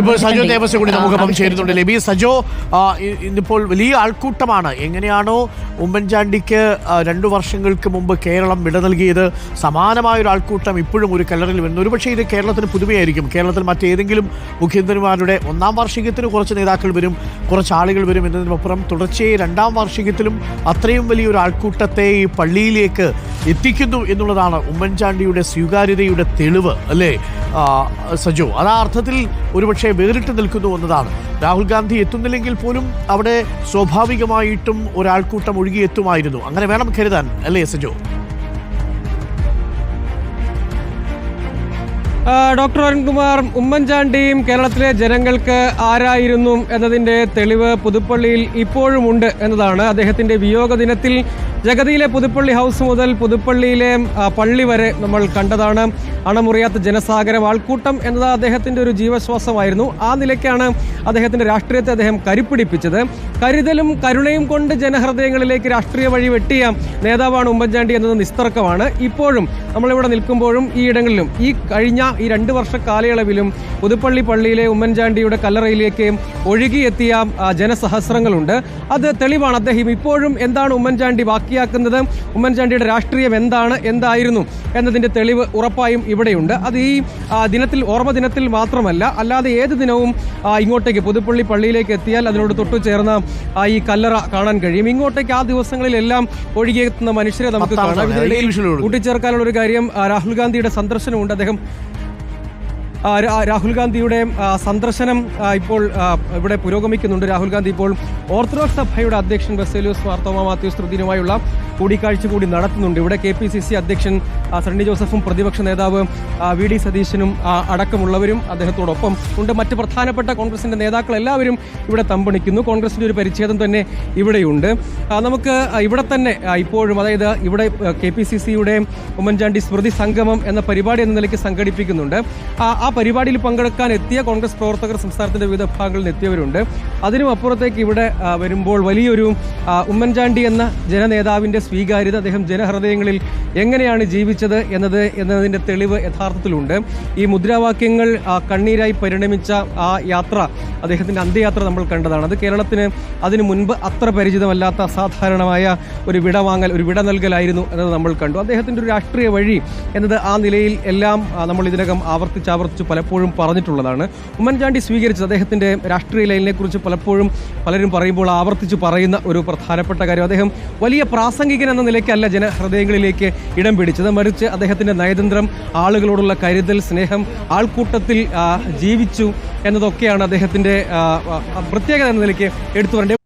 ഇപ്പോൾ സജോ ദേവസ്വം കൂടി നമുക്കൊപ്പം ചേരുന്നുണ്ട് ലബി സജോ ഇന്നിപ്പോൾ വലിയ ആൾക്കൂട്ടമാണ്. എങ്ങനെയാണോ ഉമ്മൻചാണ്ടിക്ക് രണ്ടു വർഷങ്ങൾക്ക് മുമ്പ് കേരളം വിട നൽകിയത്. സമാനമായ ഒരു ആൾക്കൂട്ടം ഇപ്പോഴും ഒരു കല്ലറിൽ വരുന്നു. ഒരുപക്ഷേ ഇത് കേരളത്തിന് പുതുമയായിരിക്കും. കേരളത്തിൽ മറ്റേതെങ്കിലും മുഖ്യമന്ത്രിമാരുടെ ഒന്നാം വാർഷികത്തിന് കുറച്ച് നേതാക്കൾ വരും കുറച്ച് ആളുകൾ വരും എന്നതിനപ്പുറം തുടർച്ചയായി രണ്ടാം വാർഷികത്തിലും അത്രയും വലിയൊരു ആൾക്കൂട്ടത്തെ ഈ പള്ളിയിലേക്ക് എത്തിക്കുന്നു എന്നുള്ളതാണ് ഉമ്മൻചാണ്ടിയുടെ സ്വീകാര്യതയുടെ തെളിവ് അല്ലേ? സജോ അത് ആ അർത്ഥത്തിൽ ഒരുപക്ഷെ വേറിട്ട് നിൽക്കുന്നു എന്നതാണ്. രാഹുൽ ഗാന്ധി എത്തുന്നില്ലെങ്കിൽ പോലും അവിടെ സ്വാഭാവികമായിട്ടും ഒരാൾക്കൂട്ടം ഒഴുകിയെത്തുമായിരുന്നു. അങ്ങനെ വേണം കരുതാൻ അല്ലേ സജോ ഡോക്ടർ അരുൺകുമാർ ഉമ്മൻചാണ്ടിയും കേരളത്തിലെ ജനങ്ങൾക്ക് ആരായിരുന്നു എന്നതിന്റെ തെളിവ് പുതുപ്പള്ളിയിൽ ഇപ്പോഴുമുണ്ട് എന്നതാണ് അദ്ദേഹത്തിന്റെ വിയോഗ ദിനത്തിൽ. ജഗതിയിലെ പുതുപ്പള്ളി ഹൗസ് മുതൽ പുതുപ്പള്ളിയിലെ പള്ളി വരെ നമ്മൾ കണ്ടതാണ്. അണമുറിയാത്ത ജനസാഗരം ആൾക്കൂട്ടം എന്നത് അദ്ദേഹത്തിന്റെ ഒരു ജീവശ്വാസമായിരുന്നു. ആ നിലയ്ക്കാണ് അദ്ദേഹത്തിന്റെ രാഷ്ട്രീയത്തെ അദ്ദേഹം കരുപ്പിടിപ്പിച്ചത്. കരുതലും കരുണയും കൊണ്ട് ജനഹൃദയങ്ങളിലേക്ക് രാഷ്ട്രീയ വഴി വെട്ടിയ നേതാവാണ് ഉമ്മൻചാണ്ടി എന്നത് നിസ്തർക്കമാണ്. ഇപ്പോഴും നമ്മളിവിടെ നിൽക്കുമ്പോഴും ഈ ഇടങ്ങളിലും ഈ കഴിഞ്ഞ ഈ രണ്ട് വർഷ കാലയളവിലും പുതുപ്പള്ളി പള്ളിയിലെ ഉമ്മൻചാണ്ടിയുടെ കല്ലറയിലേക്ക് ഒഴുകിയെത്തിയ ജനസഹസ്രങ്ങളുണ്ട്. അത് തെളിവാണ്. അദ്ദേഹം ഇപ്പോഴും എന്താണ് ഉമ്മൻചാണ്ടി ബാക്കിയാക്കുന്നത്? ഉമ്മൻചാണ്ടിയുടെ രാഷ്ട്രീയം എന്താണ്? എന്തായിരുന്നു? എന്നതിന്റെ തെളിവ് ഉറപ്പായും ഇവിടെയുണ്ട്. അത് ഈ ദിനത്തിൽ ഓർമ്മ ദിനത്തിൽ മാത്രമല്ല അല്ലാതെ ഏത് ദിനവും ഇങ്ങോട്ടേക്ക് പുതുപ്പള്ളി പള്ളിയിലേക്ക് എത്തിയാൽ അതിനോട് തൊട്ടു ചേർന്ന ഈ കല്ലറ കാണാൻ കഴിയും. ഇങ്ങോട്ടേക്ക് ആ ദിവസങ്ങളിലെല്ലാം ഒഴുകിയെത്തുന്ന മനുഷ്യരെ നമുക്ക് കാണാം. ഇതിനിടയിൽ. കൂട്ടിച്ചേർക്കാനുള്ള ഒരു കാര്യം രാഹുൽ ഗാന്ധിയുടെ സന്ദർശനമുണ്ട്. അദ്ദേഹം രാഹുൽ ഗാന്ധിയുടെ സന്ദർശനം ഇപ്പോൾ ഇവിടെ പുരോഗമിക്കുന്നുണ്ട്. രാഹുൽ ഗാന്ധി ഇപ്പോൾ ഓർത്തഡോക്സ് സഭയുടെ അധ്യക്ഷൻ ബസേലിയോസ് മാർത്തോമ മാത്യൂസ് തൃതീനുമായുള്ള കൂടിക്കാഴ്ച കൂടി നടത്തുന്നുണ്ട്. ഇവിടെ കെ പി സി സി അധ്യക്ഷൻ സണ്ണി ജോസഫും പ്രതിപക്ഷ നേതാവ് വി ഡി സതീശനും അടക്കമുള്ളവരും അദ്ദേഹത്തോടൊപ്പം ഉണ്ട്. മറ്റ് പ്രധാനപ്പെട്ട കോൺഗ്രസിന്റെ നേതാക്കൾ എല്ലാവരും ഇവിടെ തമ്പണിക്കുന്നു. കോൺഗ്രസിന്റെ ഒരു പരിച്ഛേദം തന്നെ ഇവിടെയുണ്ട്. നമുക്ക് ഇവിടെ തന്നെ ഇപ്പോഴും അതായത് ഇവിടെ കെ പി സി സിയുടെ ഉമ്മൻചാണ്ടി സ്മൃതി സംഗമം എന്ന പരിപാടി എന്ന നിലയ്ക്ക് സംഘടിപ്പിക്കുന്നുണ്ട്. ആ പരിപാടിയിൽ പങ്കെടുക്കാൻ എത്തിയ കോൺഗ്രസ് പ്രവർത്തകർ സംസ്ഥാനത്തിന്റെ വിവിധ ഭാഗങ്ങളിൽ എത്തിയവരുണ്ട്. അതിനും അപ്പുറത്തേക്ക് ഇവിടെ വരുമ്പോൾ വലിയൊരു ഉമ്മൻചാണ്ടി എന്ന ജനനേതാവിന്റെ സ്വീകാര്യത അദ്ദേഹം ജനഹൃദയങ്ങളിൽ എങ്ങനെയാണ് ജീവിച്ചത് എന്നത് എന്നതിന്റെ തെളിവ് യഥാർത്ഥത്തിലുണ്ട്. ഈ മുദ്രാവാക്യങ്ങൾ കണ്ണീരായി പരിണമിച്ച ആ യാത്ര അദ്ദേഹത്തിന്റെ അന്ത്യയാത്ര നമ്മൾ കണ്ടതാണ്. അത് കേരളത്തിന് അതിനു മുൻപ് അത്ര പരിചിതമല്ലാത്ത അസാധാരണമായ ഒരു വിടവാങ്ങൽ ഒരു വിട നൽകലായിരുന്നു എന്നത് നമ്മൾ കണ്ടു. അദ്ദേഹത്തിന്റെ ഒരു രാഷ്ട്രീയ വഴി എന്നത് ആ നിലയിൽ എല്ലാം നമ്മൾ ഇതിനകം ആവർത്തിച്ചാവർത്തിച്ച് ആവർത്തിച്ച് പലപ്പോഴും പറഞ്ഞിട്ടുള്ളതാണ്. ഉമ്മൻചാണ്ടി സ്വീകരിച്ചത് അദ്ദേഹത്തിന്റെ രാഷ്ട്രീയ ലൈനിനെക്കുറിച്ച് പലപ്പോഴും പലരും പറയുമ്പോൾ ആവർത്തിച്ച് പറയുന്ന ഒരു പ്രധാനപ്പെട്ട കാര്യം. അദ്ദേഹം വലിയ പ്രാസംഗികൻ എന്ന നിലയ്ക്കല്ല ജനഹൃദയങ്ങളിലേക്ക് ഇടം പിടിച്ചത്. മറിച്ച് അദ്ദേഹത്തിന്റെ നയതന്ത്രം ആളുകളോടുള്ള കരുതൽ സ്നേഹം ആൾക്കൂട്ടത്തിൽ ജീവിച്ചു എന്നതൊക്കെയാണ് അദ്ദേഹത്തിന്റെ ആ, പ്രത്യേകത എന്ന നിലയ്ക്ക് എടുത്തു പറയേണ്ടത്.